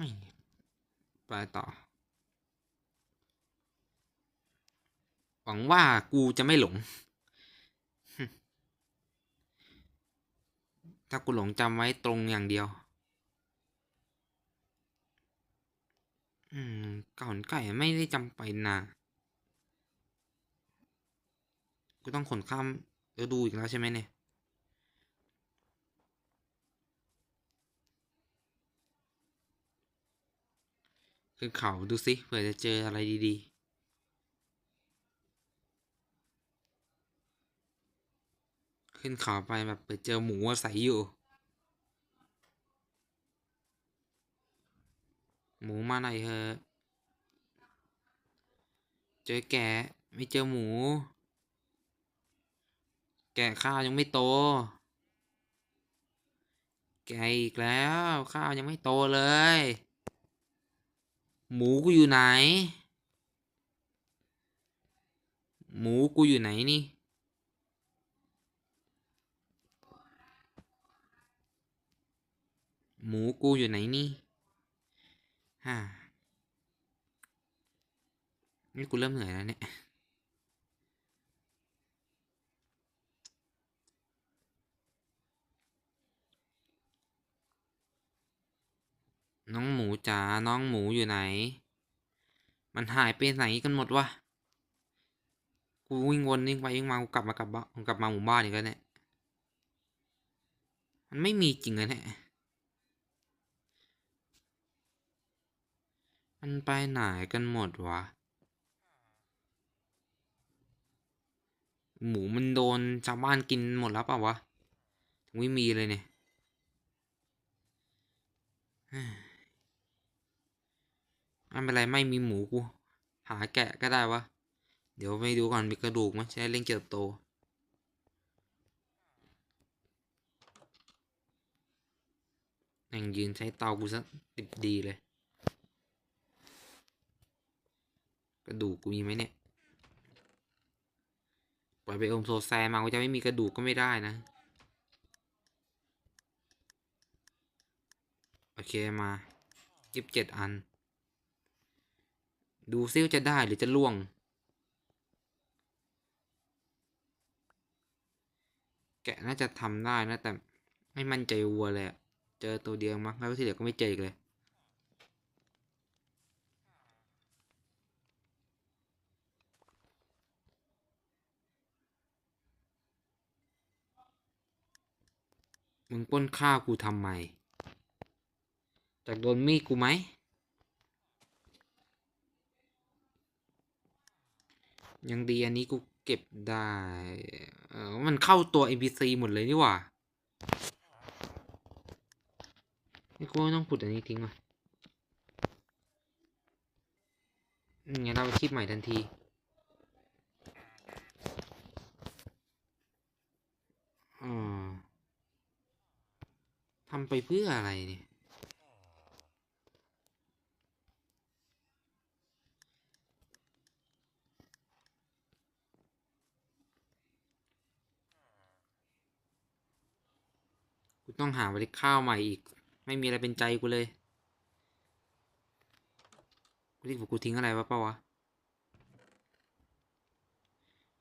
ไม่ไปต่อ หวังว่ากูจะไม่หลง ถ้ากูหลงจำไว้ตรงอย่างเดียว อืมก่อนไก่ไม่ได้จำเป็นนะกูต้องขนข้ามแล้วดูอีกแล้วใช่ไหมเนี่ย ขึ้นเขาดูสิเผื่อจะเจออะไรดีๆขึ้นเขาไปแบบเผื่อเจอหมูอาศัยอยู่ หมูมาไหนเถอะเจอแกะไม่เจอหมู แกะข้าวยังไม่โต แกะอีกแล้ว ข้าวยังไม่โตเลย หมูกูอยู่ไหน หมูกูอยู่ไหนนี่ หมูกูอยู่ไหนนี่ฮ่านี่กูเริ่มเหนื่อยแล้วเนี่ย น้องหมูจ๋า น้องหมูอยู่ไหน มันหายไปไหนกันหมดวะ กูวิ่งวนวิ่งไปวิ่งมา กูกลับมากลับบ้านกลับมาหมู่บ้านอีกแล้วเนี่ย มันไม่มีจริงเลยเนี่ย มันไปไหนกันหมดวะ หมูมันโดนชาวบ้านกินหมดแล้วเปล่าวะ ถึงไม่มีเลยเนี่ย ไม่เป็นไรไม่มีหมูกู หาแกะก็ได้วะ เดี๋ยวไปดูก่อนมีกระดูกมั้ยใช้เล่นเก็บโต แม่งยืนใช้เตากูซะติดดีเลย กระดูกกูมีไหมเนี่ยปล่อยไปอมโซแซมากูจะไม่มีกระดูกก็ไม่ได้นะ โอเคมายิบเจ็ดอัน ดูซิว่าจะได้หรือจะล่วง แกะน่าจะทำได้นะ แต่ไม่มั่นใจวัวเลยเจอตัวเดียวมั้งแล้วที่เหลือก็ไม่เจออีกเลยมึงป้นข้าวกูทำไม จากโดนมีดกูไหม ยังดีอันนี้กูเก็บได้ เออมันเข้าตัว NPC หมดเลยนี่หว่านี่กูต้องขุดอันนี้ทิ้งว่ะนี่ไงเราอาชีพใหม่ทันทีอ่าทำไปเพื่ออะไรเนี่ย ต้องหาบริข้าวใหม่อีก ไม่มีอะไรเป็นใจกูเลยกูที่กูทิ้งอะไรวะเปล่าวะ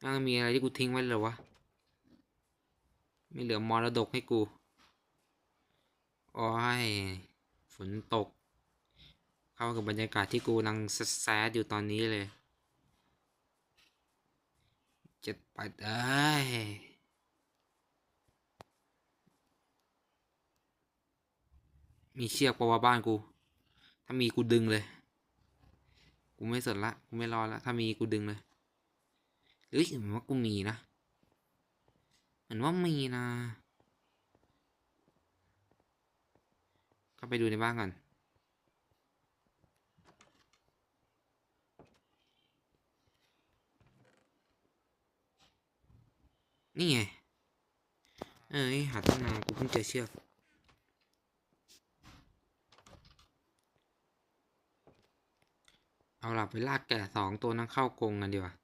ยังมีอะไรที่กูทิ้งไว้เหรอวะ ไม่เหลือมรดกให้กู โอ้ย ฝนตก เข้ากับบรรยากาศที่กูกำลังแซดอยู่ตอนนี้เลย เจ็ดปัดเอ้ย มีเชือกปะวะบ้านกู ถ้ามีกูดึงเลย กูไม่สนละ กูไม่รอละ ถ้ามีกูดึงเลยเฮ้ยเหมือนว่ากูมีนะเหมือนว่ามีนะเข้าไปดูในบ้านก่อนนี่ไง เอ้ยหาตั้งนานกูเพิ่งเจอเชือก เอาล่ะไปลากแกะสองตัวนั้นเข้ากรงกันดีกว่า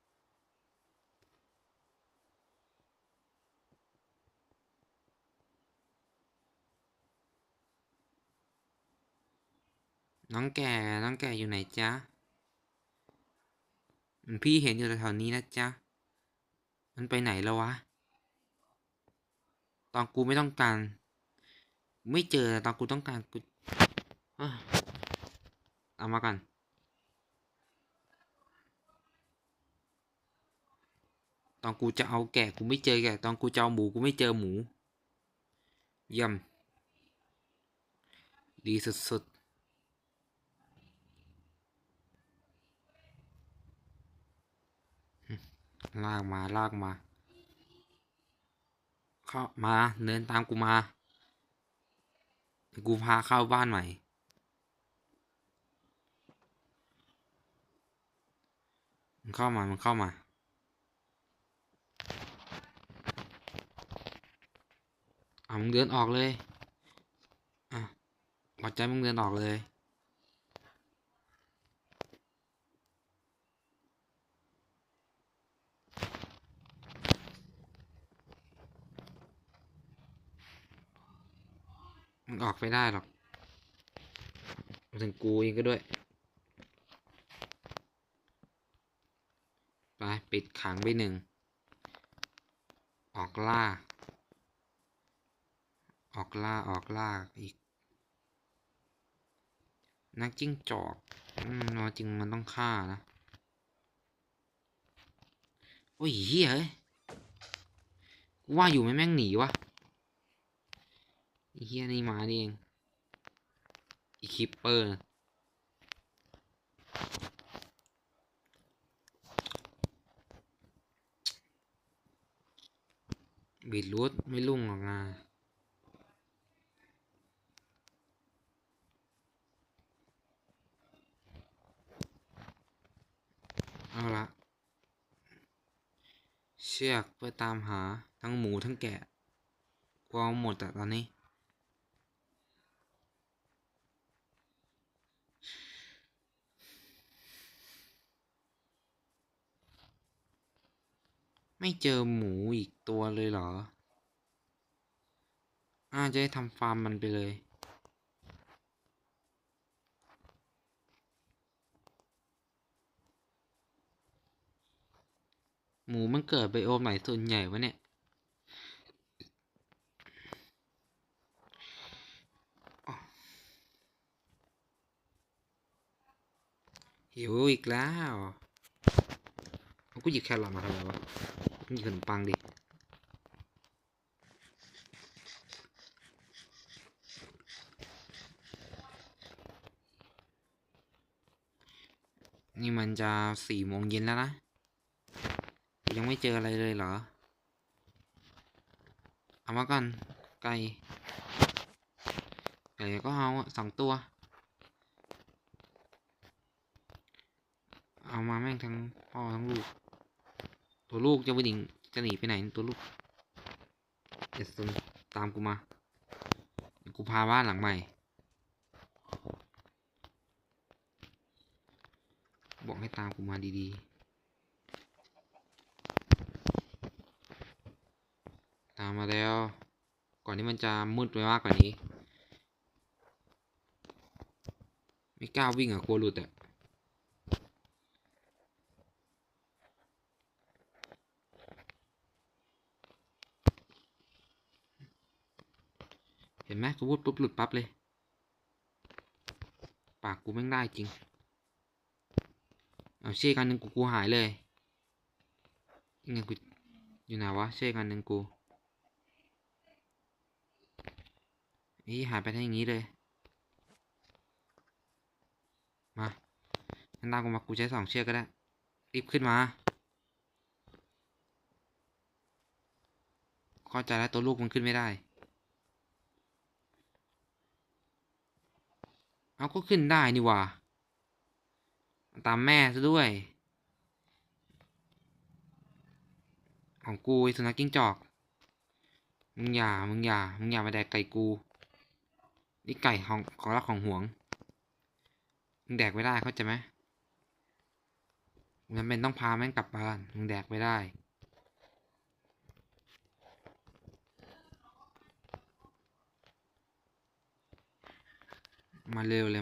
น้องแก่ น้องแก่อยู่ไหนจ๊ะ พี่เห็นอยู่แถวๆนี้นะจ๊ะ มันไปไหนแล้ววะ ตอนกูไม่ต้องการ ไม่เจอตอนกูต้องการกูเอ้อเอามากัน ตอนกูจะเอาแกะกูไม่เจอแกะตอนกูจะเอาหมูกูไม่เจอหมูเยี่ยมดีสุดๆลากมาลากมาเข้ามาเดินตามกูมากูพาเข้าบ้านใหม่มึงเข้ามามึงเข้ามา อะมึงเดินออกเลย อะพอใจมึงเดินออกเลยมึงออกไม่ได้หรอก ถึงกูเองก็ด้วย ไป ปิดขังไปหนึ่ง ออกล่า ออกล่าออกล่าอีก นักจิ้งจอกอืมจริงมันต้องฆ่านะ โอ้ยเฮ้ยกูว่าอยู่ไม่แม่งหนีวะเฮียนี่มาเอง อีคิปเปอร์บีดรูทไม่ลุ่งหรอกนะเอาละเชือกเพื่อตามหาทั้งหมูทั้งแกะกูเอาหมดแต่ตอนนี้ ไม่เจอหมูอีกตัวเลยเหรออาจะได้ทำฟาร์มมันไปเลย หมูมันเกิดไบโอมไหนส่วนใหญ่วะเนี่ย หิวอีกแล้วเอากูหยิบแครอทมาทำไมวะกูหยิบขนมปังดินี่มันจะสี่โมงเย็นแล้วนะ ไม่เจออะไรเลยเหรอ เอามาก่อน ไก่ ไก่ก็เอาสองตัว เอามาแม่งทั้งพ่อทั้งลูก ตัวลูกจะไปดิ่งจะหนีไปไหนตัวลูกเดี๋ยวซุนตามกูมา กูพาบ้านหลังใหม่บอกให้ตามกูมาดีๆ ตามมาแล้ว ก่อนที่มันจะมืดไปมากกว่านี้ ไม่กล้าวิ่งอะกลัวหลุดอะเห็นไหมกูพูดปุ๊บหลุดปั๊บเลย ปากกูแม่งได้จริง เอาเชือกันหนึ่งกูกูหายเลยยังไงกูอยู่ไหนวะเชือกันหนึ่งกู นี่หายไปได้อย่างงี้เลย มางั้นตามกูมากูใช้สองเชือกก็ได้ รีบขึ้นมา เข้าใจแล้วตัวลูกมันขึ้นไม่ได้ เอาก็ขึ้นได้นี่ว่า ตามแม่ซะด้วย ของกูไอ้สุนัขกิ้งจอก มึงอย่า มึงอย่า มึงอย่ามาแดกไก่กู นี่ไก่ของของรักของห่วงมึงแดกไม่ได้เข้าใจไหมมึงจำเป็นต้องพาแม่งกลับบ้านมึงแดกไม่ได้มาเร็วเลย